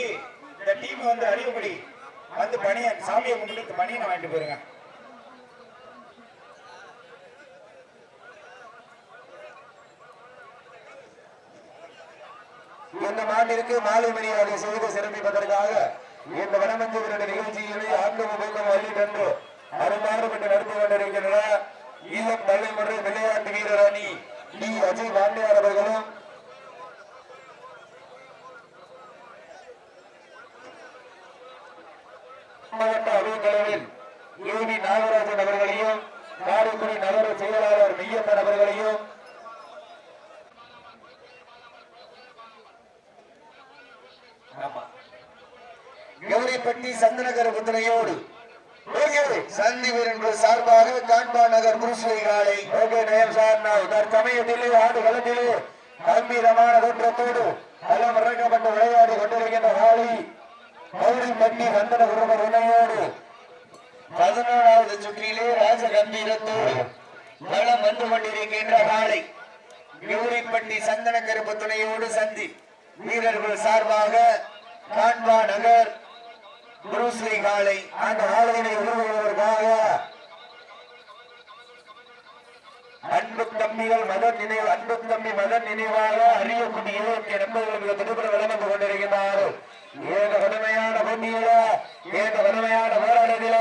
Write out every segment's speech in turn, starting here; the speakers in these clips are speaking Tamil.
தம்பி இந்த டீம் வந்து அறிவுபடி வந்து பணியை சாமியை கும்பிட்டு பணியை வாங்கிட்டு போயிருங்க. இந்த மாநிலக்கு மாலை மரியாதை செய்து சிறப்பிப்பதற்காக இந்த வனமஞ்சு நிகழ்ச்சிகளை ஆக்கம் ஊக்கம் வழி அருமாறுபட்டு நடத்தி கொண்டிருக்கின்ற ஈழம் தலைமுறை விளையாட்டு வீரர் அணி டி. அஜய் பாண்டியார் அவர்களும் கௌரிப்பட்டி சந்தனகர புத்தனையோடு சந்தி வீரர்கள் சார்பாக காண்பா நகர் குருஸ்வை காலை ஓகே நயம் சார் தற்சமயத்திலே ஆடு களத்திலே கம்பீரமான தோற்றத்தோடு களம் இறக்கப்பட்டு விளையாடி கொண்டிருக்கின்ற காலை கௌரிப்பட்டி சந்தன குருவர் உணையோடு பதினோராவது சுற்றிலே ராஜ கம்பீரத்தோடு களம் வந்து கொண்டிருக்கின்ற காலை கௌரிப்பட்டி சந்தன கருப்பு துணையோடு சந்தி வீரர்கள் சார்பாக காண்பா நகர் குருஸ்ரீ காலை அந்த ஆலயனை உருவாக்குவதற்காக அன்பு தம்பிகள் மத நினைவு அன்பு தம்பி மத நினைவாக அறியக்கூடிய இருபத்தி நண்பர்களுக்கு திருப்பட வழங்க கொண்டிருக்கிறார்கள் ஏக வலிமையான போட்டியில ஏக வலிமையான போராட்டத்தில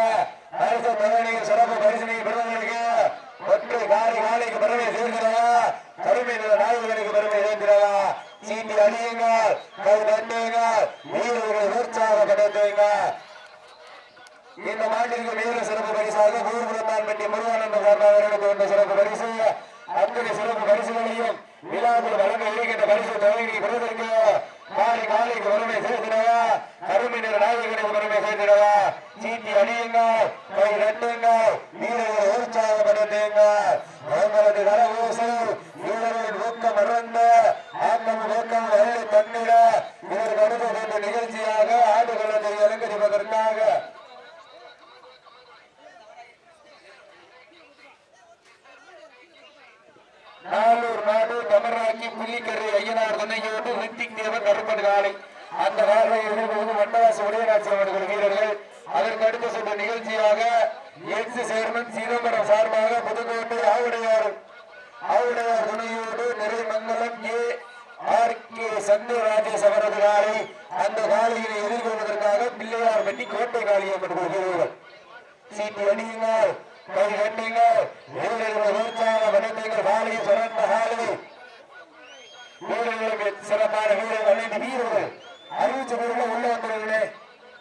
அரசு மகனையும் சிறப்பு பரிசனை பெறுவதற்கு ஒற்றை காலை காலைக்கு பெருமை சேர்க்கிறதா? கருமை நில நாயகனுக்கு பெருமை சேர்க்கிறதா? சீட்டி அழியுங்க கை தட்டுங்கள் வீரர்கள் உற்சாகப்படுத்துங்கள் இந்த மாட்டிற்கு வீர சிறப்பு பரிசாக ஊர்புறத்தான் பற்றி முருகானந்த அவர்களுக்கு வந்த சிறப்பு பரிசு. அத்தனை சிறப்பு பரிசுகளையும் விழாவில் வழங்க இருக்கின்ற பரிசு தொகையை பெறுவதற்கு காலை காலைக்கு வறுமை சேர்த்திடவா கருமை நிற நாயகனுக்கு வறுமை சேர்த்திடவா சீட்டி அடியுங்கள் கை நட்டுங்கள் வீரர்களை உற்சாகப்படுத்துங்கள் உங்களது கரகோசை வீரர்களின் ஊக்கம் மறந்த ஆக்கம் ஊக்கம் வள்ளி தன்னிட இதற்கு அடுத்த நிகழ்ச்சியாக ஆடுகளத்தை அலங்கரிப்பதற்காக நாளூர் நாடு கமராக்கி புள்ளிக்கரை ஐயனார் துணையோடு ரித்திக் தேவன் கருப்பன் காலை அந்த காலை எதிர்கொண்டு வண்டவாசி உதயநாட்சி அவர்கள் வீரர்கள் அதற்கு அடுத்த சென்ற நிகழ்ச்சியாக எக்ஸ் சேர்மன் சிதம்பரம் சார்பாக புதுக்கோட்டை ஆவுடையார் ஆவுடையார் துணையோடு Niraimangalam K R K Chandrarajesh அவரது காலை அந்த காலையினை எதிர்கொள்வதற்காக பிள்ளையார் பட்டி கோட்டை காளியை வீரர்கள் சீட்டு அடியுங்கள் கை கட்டுங்கள் வீரர்கள் உற்சாக வனத்தைகள் காலையை சிறந்த காலை வீரர்களுக்கு சிறப்பான வீரர்கள் அனைத்து வீரர்கள் அறிவிச்ச வீரர்கள் உள்ள வந்துருங்களே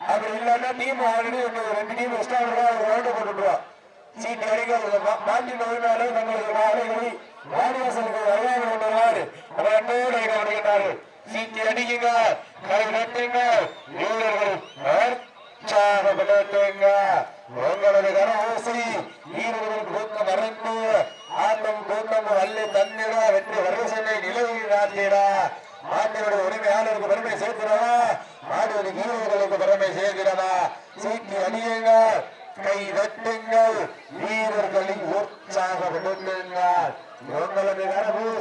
அப்படி இல்லைன்னா டீம் ஆல்ரெடி ரெண்டு டீம் எக்ஸ்ட்ரா ஒரு ரவுண்டு போட்டுருவா சீட்டு அடிக்க மாட்டி நோயினாலே தங்களுக்கு காலைகளை வாடிவாசலுக்கு வருவாங்க கொண்டுள்ளாரு அவர் அன்போடு வருகிறார்கள் சீட்டி அடிக்குங்க கை நட்டுங்க வீரர்கள் உற்சாகப்படுத்துங்க உங்களது கரவோசை வீரர்கள் கூட்டம் மறந்து ஆட்டம் கூட்டம் அள்ளி தந்திட வெற்றி வரிசனை நிலையில் நாட்டிட மாட்டினுடைய உரிமையாளருக்கு பெருமை சேர்க்கிறதா மாடுவது வீரர்களுக்கு பெருமை சேர்க்கிறதா சீட்டி அடியுங்க கை வெட்டுங்கள் வீரர்களின் உற்சாகப்படுத்துங்கள் உங்களது கரபூசை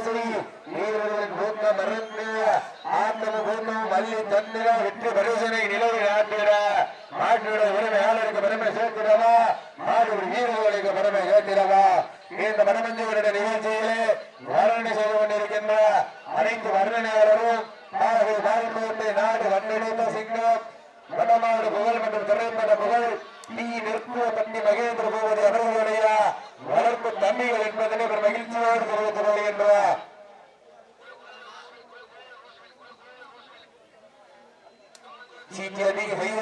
जीत हुई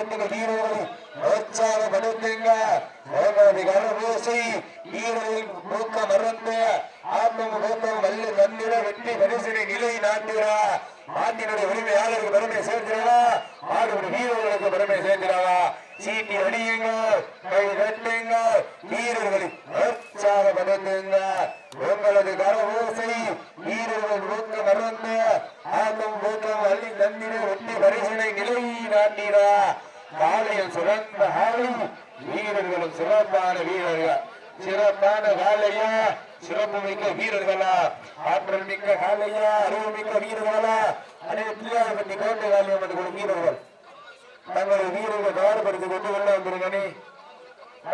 சிறப்பான காலையா? சிறப்பு மிக்க வீரர்களா? ஆற்றல் மிக்க காலையா? அறிவு மிக்க வீரர்களா? அனைத்து பற்றி கோட்டை காலியம் என்று வீரர்கள். தங்கள் வீரர்கள் கவனப்படுத்தி கொண்டு உள்ள வந்துருங்க நீ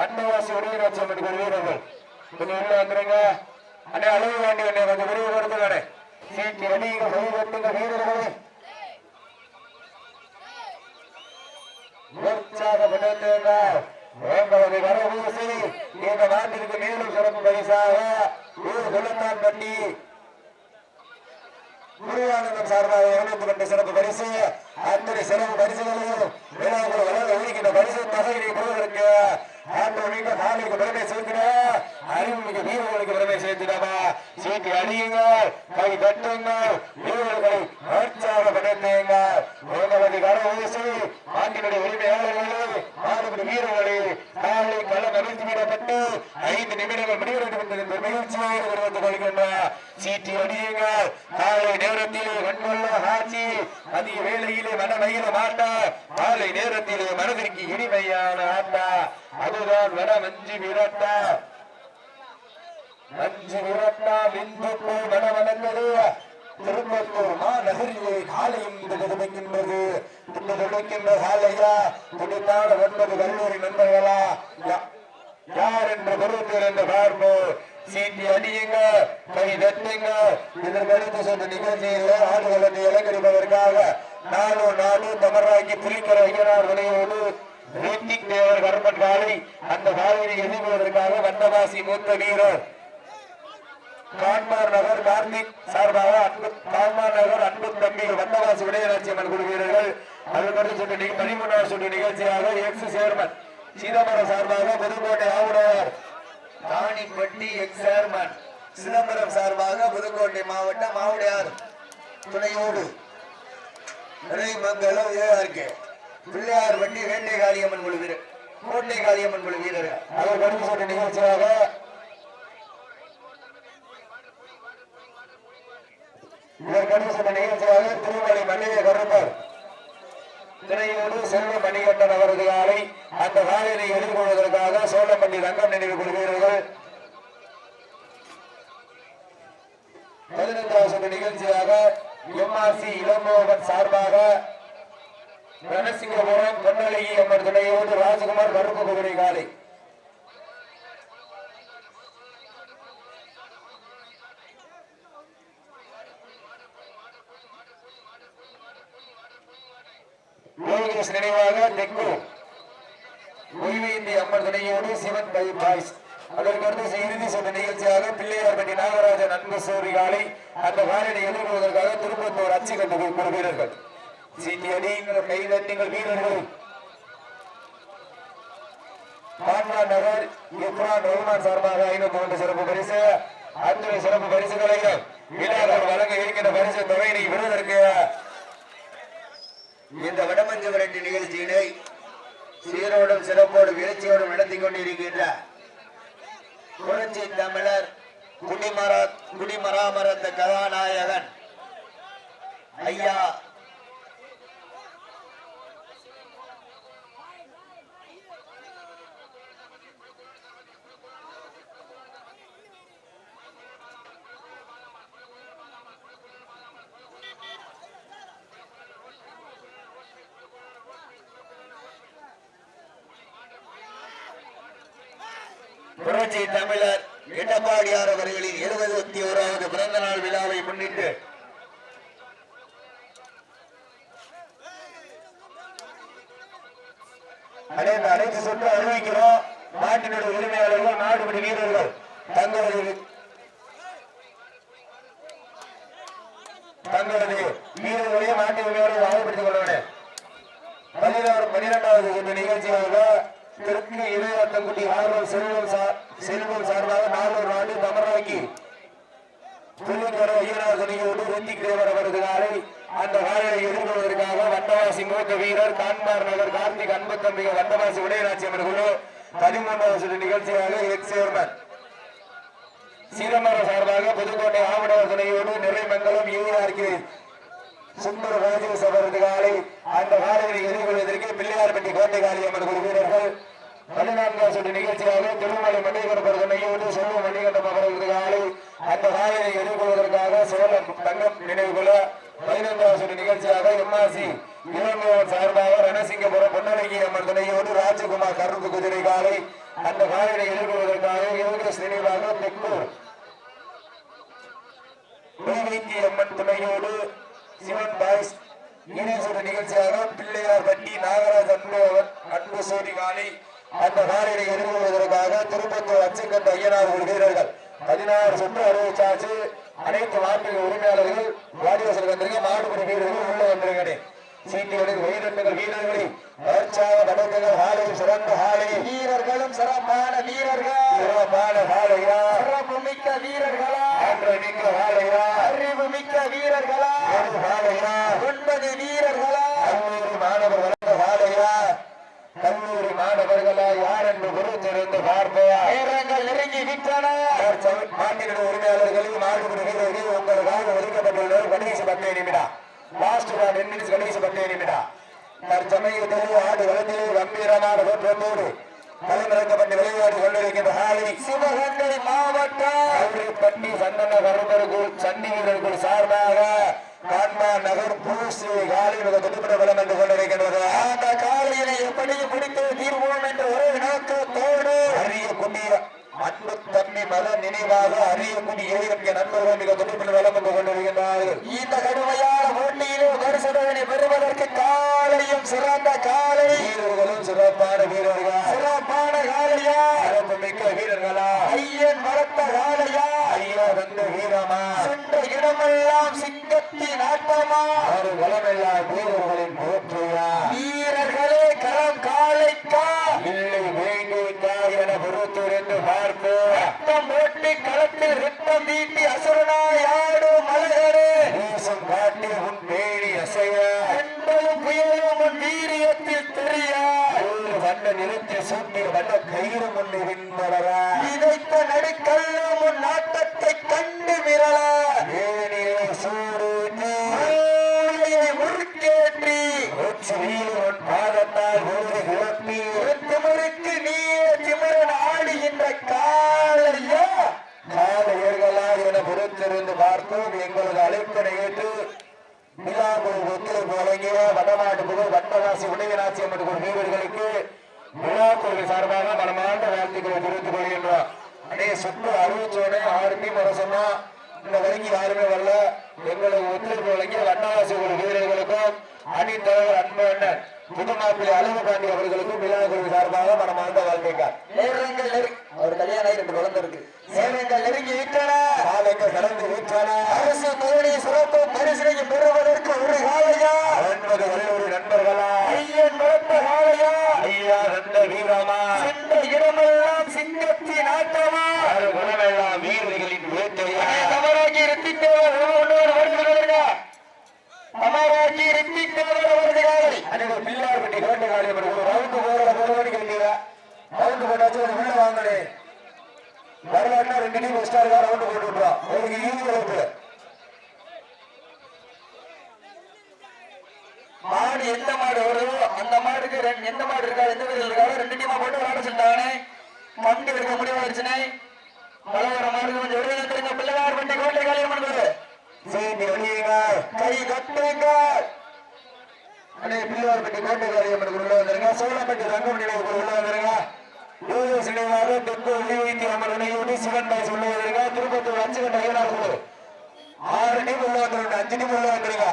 வண்டவாசி உடனராட்சி அமைப்புகள் வீரர்கள். கொஞ்சம் உள்ள வந்துருங்க. அண்ணே அளவு வேண்டி அண்ணே கொஞ்சம் விரைவு வருதுங்க சீட்டி அடிங்க கைதட்டுங்க வீரர்களே. உற்சாகப்படுத்துங்க உங்களது வரவூசி இந்த நாட்டிற்கு மேலும் சிறப்பு பரிசாக குலத்தான் குளத்தான் குருவானந்தம் சார்பாக இருநூத்தி ரெண்டு சிறப்பு பரிசு. அத்தனை சிறப்பு பரிசுகளையும் விழாக்கள் வளர ஒதுக்கின்ற பரிசு தொகையினை பெறுவதற்கு ஆண்டவனிக்க நாளைக்கு பெருமை சேர்த்தினா அறிவுமிக்க வீரர்களுக்கு பெருமை சேர்த்தினாமா சீட்டி அடியுங்க கை தட்டுங்க வீரர்களை உற்சாகப்படுத்துங்க உங்களது கர ஊசி நாட்டினுடைய உரிமையாளர்களே மாணவர்கள் வீரர்களே காலை களம் அமைத்து விடப்பட்டு ஐந்து நிமிடங்கள் முடிவெடுக்கப்பட்ட மகிழ்ச்சியாக வருவது கொள்கின்ற சீட்டி நேரத்திலே கண்கொள்ள ஆட்சி அதிக வேலையிலே மனமயில மாட்டா காலை நேரத்திலே மனதிற்கு இனிமையான ஆட்டா அதுதான் வட மஞ்சு விரட்டா. மஞ்சு விரட்டா விந்துப்பு மனவனங்களே திருப்பத்தூர் மாநகரிலே காலையும் துடிக்கின்றது. துடிக்கின்ற காலையா ஒன்பது கல்லூரி நண்பர்களா? யார் என்று பொறுத்தர் என்று பார்ப்போம் சீட்டி அடியுங்க கை தட்டுங்க. இதற்கடுத்து சொன்ன நிகழ்ச்சியில் ஆடுகளத்தை இலங்கரிப்பதற்காக தமராக்கி ஐயனார் விளையோடு ரித்திக் தேவர் கர்மன் காலை அந்த காலையை எதிர்கொள்வதற்காக வண்டவாசி மூத்த வீரர் காண்பா நகர் கார்த்திக் சார்பாக அன்பு கான்மார் நகர் அன்பு தம்பிகள் வந்தவாசி விடயராட்சி அம்மன் குழு வீரர்கள் அதற்கடுத்து சுற்று நிக- பதிமூணாவது சுற்று நிகழ்ச்சியாக எக்ஸ் சேர்மன் சீதாமரம் சார்பாக புதுக்கோட்டை ஆவுடையார் ராணிப்பட்டி எக்ஸ் சேர்மன் சிதம்பரம் சார்பாக புதுக்கோட்டை மாவட்டம் மாவுடையார் துணையோடு நிறைமங்கலம் ஏஆர்கே. பிள்ளையார் வண்டி வேட்டை காளியம்மன் குழு வீரர் கோட்டை காளியம்மன் குழு வீரர்கள் அதற்கடுத்து சொல்ற நிகழ்ச்சியாக இதற்கடுத்து சில நிகழ்ச்சியாக திருமலை மல்லிகை கருப்பர். திரையோடு செல்வ மணிகண்டன் அவரது காலை அந்த காலையை எதிர்கொள்வதற்காக சோழப்பள்ளி ரங்கம் நினைவு கொள்கிறீர்கள் பதினைந்தாவது நிகழ்ச்சியாக எம்ஆர்சி இளமோகன் சார்பாக ரணசிங்கபுரம் பொன்னழகி அம்மன் துணையோடு ராஜகுமார் கருப்பு குதிரை காலை. யோகேஷ் நினைவாக தெற்கு. உய்வேந்தி அம்மன் துணையோடு சிவன் பை பாய்ஸ். அதற்கடுத்து இறுதி சொன்ன நிகழ்ச்சியாக பிள்ளையார்பட்டி நாகராஜன் அன்பு சூரி காலை அந்த காலையை எதிர்கொள்வதற்காக திருப்பத்தூர் அச்சு கண்டு குழு வீரர்கள் சீட்டி அடியுங்கள் கைதட்டுங்கள் வீரர்கள். பாட்னா நகர் இப்ரான் ரகுமான் சார்பாக ஐநூத்தி ஒன்று சிறப்பு பரிசு. அத்தனை சிறப்பு பரிசுகளையும் வீரர்கள் வழங்க இருக்கின்ற பரிசு தொகையினை விடுவதற்கு இந்த வடமஞ்சு விரட்டு நிகழ்ச்சியினை சீரோடும் சிறப்போடும் எழுச்சியோடும் நடத்தி கொண்டிருக்கின்ற புரட்சி தமிழர் குடிமரா குடிமராமரத்த கதாநாயகன் ஐயா புரட்சி தமிழர் எடப்பாடியார் அவர்களின் எழுபத்தி ஓராவது பிறந்த நாள் விழாவை முன்னிட்டு அனைத்து அனைத்து சொட்டு அறிவிக்கிறோம். நாட்டினுடைய உரிமையாளர்கள் நாடுபடி வீரர்கள் தங்களுடைய தங்களது வீரர்களையும் நாட்டு உரிமையாளர்கள் ஆயப்படுத்திக் கொள்ள வேண்டும் பதினாறு பனிரெண்டாவது இந்த நிகழ்ச்சியாக தெற்கு இளையாட்டங்குடி ஆர்வம் செல்வம் சார் செல்வம் சார்பாக நானூறு நாடு தமராக்கி புள்ளிக்கரை ஐயனார் துணியோடு ரித்திக் தேவர் அவரது காலை அந்த காலையை எதிர்கொள்வதற்காக வண்டவாசி மூத்த வீரர் கான்மார் நகர் கார்த்திக் அன்பு தம்பிகள் வண்டவாசி உடையராட்சி அமர் குழு பதிமூன்றாவது சுற்று நிகழ்ச்சியாக எக்ஸ் சேர்மன் சீரமர சார்பாக புதுக்கோட்டை ஆவணவர் துணையோடு நிறைமங்கலம் யூஆர்கே சுந்தர ராஜேஷ் அவரது காலை அந்த காலையை எதிர்கொள்வதற்கு பிள்ளையார்பட்டி கோட்டை காளி அம்மன் குழு வீரர்கள் பதினான்காம் சுற்று நிகழ்ச்சியாக திருமலை மணிகண்டபர் துணையோடு செல்வ மணிகண்டம் அவர்களது காலை அந்த காலையை எதிர்கொள்வதற்காக சோழன் தங்கம் நினைவு கொள்ள பதினைந்தாம் சுற்று நிகழ்ச்சியாக எம்ஆர்சி இளங்கோவன் சார்பாக ரணசிங்கபுரம் ராஜகுமார் கரும்பு குதிரை காலை அந்த காலையை எதிர்கொள்வதற்காக யோக ஸ்ரீனிவாக தெக்கூர் நீதி அம்மன் துணையோடு சிவன் பாய்ஸ் ஈனேஸ்வர நிகழ்ச்சியாக பிள்ளையார் பட்டி நாகராஜ் அன்பு அன்பு சோதி காலை அந்த காலையை எதிர்கொள்வதற்காக திருப்பத்தூர் அச்சக்கட்ட ஐயனார் ஒரு வீரர்கள். பதினாறு சுற்று அறிவிச்சாச்சு அனைத்து மாட்டு உரிமையாளர்கள் வாடிவாசல் வந்திருக்க மாடுபடி வீரர்கள் உள்ள வந்திருக்கிறேன். சீட்டிகளில் வயிறட்டுகள் வீரர்களை உற்சாக நடத்துகள் ஹாலையில் சிறந்த ஹாலை வீரர்களும் சிறப்பான வீரர்கள். சிறப்பான ஹாலையா சிறப்பு மிக்க வீரர்களா? அன்று மிக்க ஹாலையா அறிவு மிக்க வீரர்களா? ஒரு ஹாலையா ஒன்பது வீரர்களா? கல்லூரி மாணவர் வளர்ந்த ஹாலையா கல்லூரி மாணவர்களா? யார் என்று பொறுத்திருந்து பார்ப்போம் நேரங்கள் நெருங்கி விட்டன. மாட்டின உரிமையாளர்களையும் மாடுபடி வீரர்கள் உங்களுக்காக ஒதுக்கப்பட்டுள்ளவர் கடைசி பத்து நிமிடம். கடைசி பத்து நிமிடம் தற்சமயத்தில் ஆடு களத்திலே கம்பீரமான தோற்றத்தோடு களமிறக்கப்பட்டு விளையாடி கொண்டிருக்கின்ற ஹாலி. சிவகங்கை மாவட்டம். பட்டி சந்தன கருப்பர்கள் சண்டி வீரர்கள் சார்பாக கான்மா நகர் பூசி காலி மிக துடிப்பட பலம் என்று கொண்டிருக்கின்றது. அந்த காலையினை எப்படியும் முடித்து தீர்வோம் என்ற ஒரே நோக்கத்தோடு அரிய குடிய அன்பு தம்பி மத நினைவாக அரிய குடி ஏழு நண்பர்கள் மிக பலம் என்று கொண்டிருக்கின்றார்கள். இந்த கடுமையான போட்டியிலே பரிசுதனை பெறுவதற்கு காலையும் சிறந்த காலை வீரர்களும் சிறப்பான வீரர்கள் சிறப்பான காலையா சிறப்பு மிக்க வீரர்களா ஐயன் வளர்த்த காலையா ஐயா வந்த வீரமா சென்ற இடமெல்லாம் சிங்கத்தின் ஆட்டமா ஆறு வளமெல்லாம் வீரர்களின் போற்றியா? வீரர்களே களம் காலைக்கா? இல்லை வேண்டிக்கா என பொறுத்திருந்து பார்ப்போம் ரத்தம் ஓட்டி களத்தில் ரத்தம் தீட்டி அசுரனாய் ஆடும் மலகரே வீசும் காட்டில் உன் பேணி அசைய? என்பதும் புயலும் உன் வீரியத்தில் தெரியா? ஒரு வண்ண நிறத்தில் சூட்டிய வண்ண கயிறு முன்னு விண்மலரா விதைத்த நடுக்கல்லும் உன் நாட்டத்தை கண்டு மிரளா? உதயநாச்சி வீரர்களுக்கு வீரர்களுக்கு கோவில் சார்பாக மனமார்ந்த வாழ்த்துக்களை தெரிவித்துக் கொள்கின்றோம். அதே சுற்று அறிவிச்சோடனே ஆறு டீம் சொன்னா இந்த வரைக்கும் யாருமே வரல. எங்களுக்கு ஒத்துழைப்பு வழங்கிய வட்டவாசி ஒரு வீரர்களுக்கும் அணி தலைவர் அன்பு அண்ணன். புதுமாப்பிள்ளை அழகு பாண்டி அவர்களுக்கும் விழாக்குழு சார்பாக மனமார்ந்த வாழ்த்துக்கள். நேரங்கள் நெருங்கி அவர் கல்யாணம் ஆகி ரெண்டு குழந்தை இருக்கு. நேரங்கள் நெருங்கி விட்டன. காலைகள் கடந்து விட்டன. அரசு தோழி சிறப்பு பரிசனையும் பெறுவதற்கு ஒரு காலையா? ஒன்பது கல்லூரி நண்பர்களா? ஐயன் வளர்த்த காலையா? ஐயா ரெண்ட வீரமா? சென்ற இடமெல்லாம் சிங்கத்தின் ஆட்டமா? ஆறு குணமெல்லாம் வீரர்களின் வேட்டையா? ஒன்னோடு வருகிறாருங்க அமராஜி ரித்தித்தேவர் வருகிறாரு அன்னைக்கு பிள்ளையார் பட்டி காரியம் ஒரு ரவுண்டு போற ஒரு மணிக்கு இல்லையா ரவுண்டு போட்டாச்சு ஒரு உள்ள வாங்கலே வரலாறுனா ரெண்டு டீம் எக்ஸ்ட்ரா இருக்கா? ரவுண்டு போட்டு விட்டுறோம் உங்களுக்கு ஈஸி ரவுண்டு மாடு எந்த மாடு வருதோ அந்த மாடுக்கு ரெண்டு எந்த மாடு இருக்கா? எந்த வீரர் இருக்காரோ ரெண்டு டீமா போட்டு விளையாட சொல்லிட்டாங்கண்ணே. வண்டி எடுக்க முடிவாயிருச்சுனே பலவர மாடு கொஞ்சம் விடுதலை தெரிஞ்ச பிள்ளையார் பண்ணி கோட்டை காலியம் பண்ணுறது கை கட்டுங்க. அண்ணே பிள்ளையார் பட்டி கோட்டை காரியம் உள்ள வந்துருங்க சோழப்பட்டி தங்கமணி நிலையத்துக்கு உள்ள வந்துருங்க. யோகி சினிமாவை தெற்கு வெளியீட்டி அமரணையோடு சிவன் பாய்ஸ் உள்ள வந்துருங்க திருப்பத்தூர் அச்சுகண்ட ஐயனார் குழு. ஆறு டீம் உள்ள வந்துருங்க. அஞ்சு டீம் உள்ள வந்துருங்க.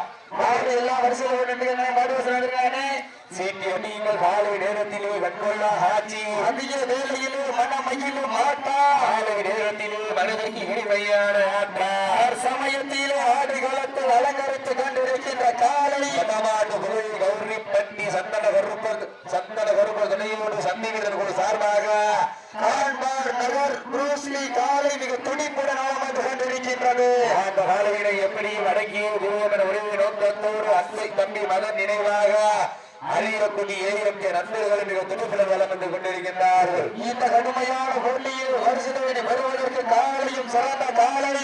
எல்லா வரிசையில் போட்டுருக்காங்க மாடு வரிசையில் இருக்கானே சீட்டி காலை நேரத்திலே கண்கொள்ளா ஆட்சி. அதிக வேலையிலே மனமையிலும் மாட்டா. காலை நேரத்திலே மனதிற்கு இனிமையான ஆட்டா சமயத்திலே ஆடு களத்தில் அலங்கரித்துக் கொண்டிருக்கின்ற காலை. வடமாட்டு புகழ் கௌரி சந்தன கருப்பர் சந்தன கருப்பர் துணையோடு சந்தி வீரர் குழு சார்பாக காண்பார் நகர் புரூஸ்லி காலை மிக துடிப்புடன் கொண்டிருக்கின்றது. அந்த காலையினை எப்படி குருவமன நோக்கத்தோடு தம்பி மதன் நினைவாக அரியக்குடி ஏஎம்கே நண்பர்கள் மிக துடிப்புடன் வளம் வந்து கொண்டிருக்கின்றார்கள். இந்த கடுமையான போட்டியில் வருஷத்தை வருவதற்கு காலையும் சிறந்த காலை.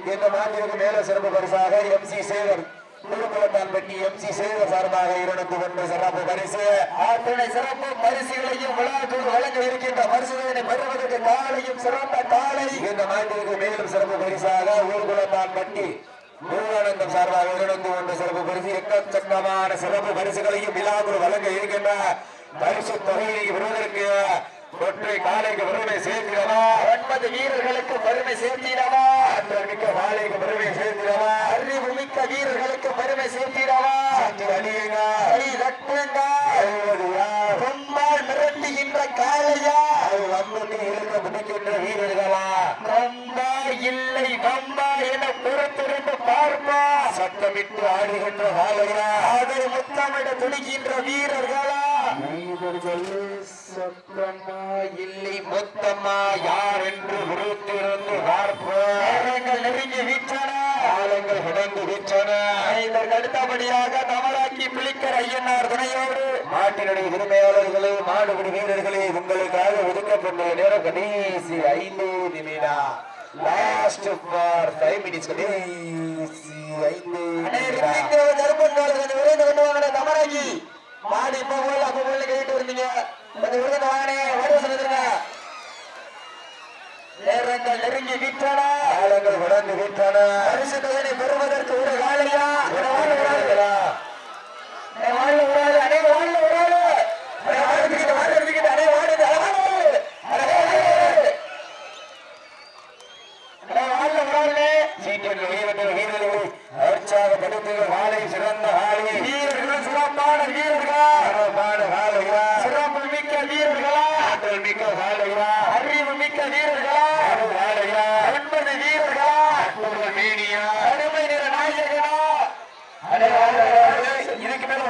இந்த மாநிலத்துக்கு மேல சிறப்பு பரிசாக எம் சி சேவர் குழுக்குளத்தான் பட்டி எம் சி சேவர் சார்பாக இருநூத்தி ஒன்று சிறப்பு பரிசு. அத்தனை சிறப்பு பரிசுகளையும் விழாக்கள் வழங்க இருக்கின்ற பரிசுகளை பெறுவதற்கு காலையும் சிறந்த காலை. இந்த மாநிலத்துக்கு மேலும் சிறப்பு பரிசாக ஊர்குளத்தான் பட்டி முருகானந்தம் சார்பாக இருநூத்தி ஒன்று சிறப்பு பரிசு எக்கச்சக்கமான சிறப்பு பரிசுகளையும் விழாக்குழு வழங்க இருக்கின்ற பரிசு தொகையை பெறுவதற்கு ஒற்றை காலைக்கு பெருமை சேர்க்கிறவா ஒன்பது வீரர்களுக்கு பெருமை சேர்த்திடவா? மிக்க காலைக்கு பெருமை சேர்க்கிறவா அறிவு மிக்க வீரர்களுக்கு பெருமை சேர்த்திடவா? சற்று அழியுங்க கை தட்டுங்க. அழுவது யார் கொம்பால் மிரட்டுகின்ற காளையா? அது வம்புக்கு இழுக்க பிடிக்கின்ற வீரர்களா? கொம்பா இல்லை வம்பா என பொறுத்திருந்து பார்ப்பா சத்தமிட்டு ஆடுகின்ற காலையா அதை முத்தமிட துடிக்கின்ற வீரர்களா? வீரர்கள் சத்தமா இல்லை மொத்தமா? யார் என்று விருத்திருந்து பார்ப்போம். நெருங்கி விட்டன காலங்கள் கடந்து விட்டன இதற்கு அடுத்தபடியாக தமராக்கி பிளிக்கிற ஐயனார் துணையோடு. மாட்டினுடைய உரிமையாளர்களே மாடுபிடி வீரர்களே உங்களுக்காக ஒதுக்கப்பட்ட நேரம் கடைசி ஐந்து நிமிடம். லாஸ்ட் ஃபார் ஃபைவ் மினிட்ஸ் தமராக்கி மாடு இப்ப போல அப்ப போல கேட்டு வந்தீங்க. கொஞ்சம் விரைந்து வாங்கினே வருவ சொல்லுங்க. நேரங்கள் நெருங்கி விட்டன. காலங்கள் கடந்து விட்டன. பரிசு தொகையை பெறுவதற்கு ஒரு காலையா ஒரு ஆள் ஒரு ஆள் வீரர்களா, அடே வாழ ஒரு ஆள் அடே வாழ ஒரு ஆள் அடே வாழ எடுத்துக்கிட்டு வாழ எடுத்துக்கிட்டு அடே வாழ இது அடே வாழ அடே வாழ அடே வாழ ஒரு ஆள் சீட்டில் வீரர்கள் வீரர்களை உற்சாகப்படுத்துகிற காலை சிறந்த காலை வீரர்கள் சிறப்பான வீரர்களா சிறப்பான காலையா சிறப்பு மிக்க வீரர்களா ஆற்றல் மிக்க காலையா அறிவு மிக்க வீரர்களா அது காலையா ஒன்பது வீரர்களா அற்புத மேனியா அருமை நிற நாயகனா அடே, அடே, அடே, இதுக்கு மேல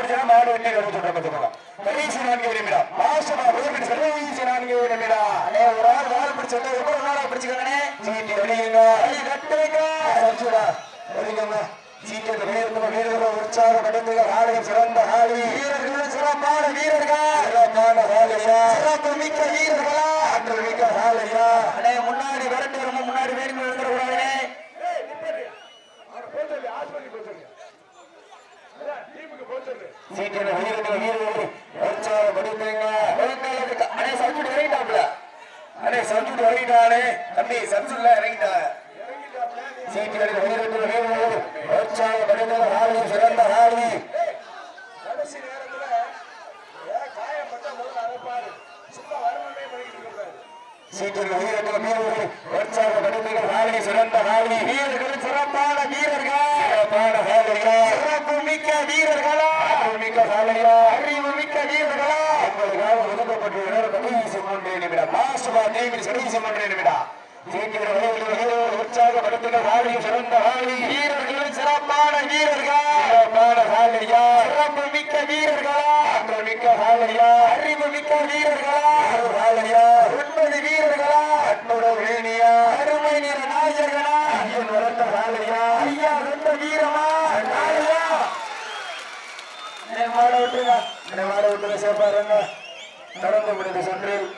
எடுத்துட்டு பார்த்துக்கோங்க கடைசி நான்கு நிமிடம் மாசமா முதல் கடைசி நான்கு நிமிடம் அடே ஒரு ஆள் வாழ பிடிச்சிட்டு ஒரு நாளா பிடிச்சுக்கோங்கண்ணே சீட்டி வெளியுங்க கை கட்டுங்க சச்சுடா வெளியுங்க சீட்டை வீரர்கள். வீரர்கள் உற்சாகப்படுத்துகிற காலை சிறந்த காலை வீரர்களும் சிறப்பான வீரர்கள் சிறப்பான காலையா? சிறப்பு மிக்க வீரர்களா ஆற்றல் மிக்க முன்னாடி விரட்டு முன்னாடி வேணுங்க விழுந்துட வீரர்கள் வீரர்கள் உற்சாகப்படுத்துங்க உங்களுக்கு அடே சவுண்ட் இறங்கிட்டாப்ல அடே சர்ஜுட் இறங்கிட்டானே. தம்பி சர்ஜுட்ல இறங்கிட்டா சீட்டில் வீரர்கள் வீரர்கள் உற்சாகப்படுத்துகிற காலை சிறந்த காலை கடைசி நேரத்துல காயப்பட்ட முதல்ல அழைப்பாரு சும்மா வருமானமே பண்ணிட்டு இருக்காரு. சீட்டில் வீரர்கள் வீரர்கள் உற்சாகப்படுத்துகிற காலை சிறந்த ஹாலி வீரர்கள் சிறப்பான வீரர்கள். சிறப்பான சிறப்பு மிக்க வீரர்களா. மிக்க காலையா அறிவு மிக்க வீரர்களா உங்களுக்காக ஒதுக்கப்பட்ட நேரம் கடைசி மூன்றே நிமிடம். மாசுபா தேவி கடைசி மூன்றே நிமிடம். உற்சாகப்படுத்துகிற காலை சிறந்த காலை வீரர்கள் சிறப்பான வீரர்கள் சிறப்பான காலையா சிறப்பு மிக்க வீரர்களா ஆற்றல் மிக்க காலையா அறிவு மிக்க வீரர்களா ஆறு காலையா ஒன்பது வீரர்களா அற்புத வேணியா அருமை நிற நாயகனா ஐயன் வளர்ந்த காலையா ஐயா ரெண்டு வீரமா நாளையா மாட விட்டுருங்க இந்த மாட விட்டு நடந்து முடிந்த சென்றில்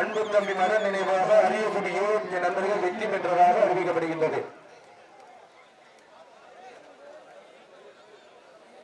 அன்பு தம்பி மத நினைவாக அறியக்கூடிய நண்பர்கள் வெற்றி பெற்றதாக அறிவிக்கப்படுகின்றது.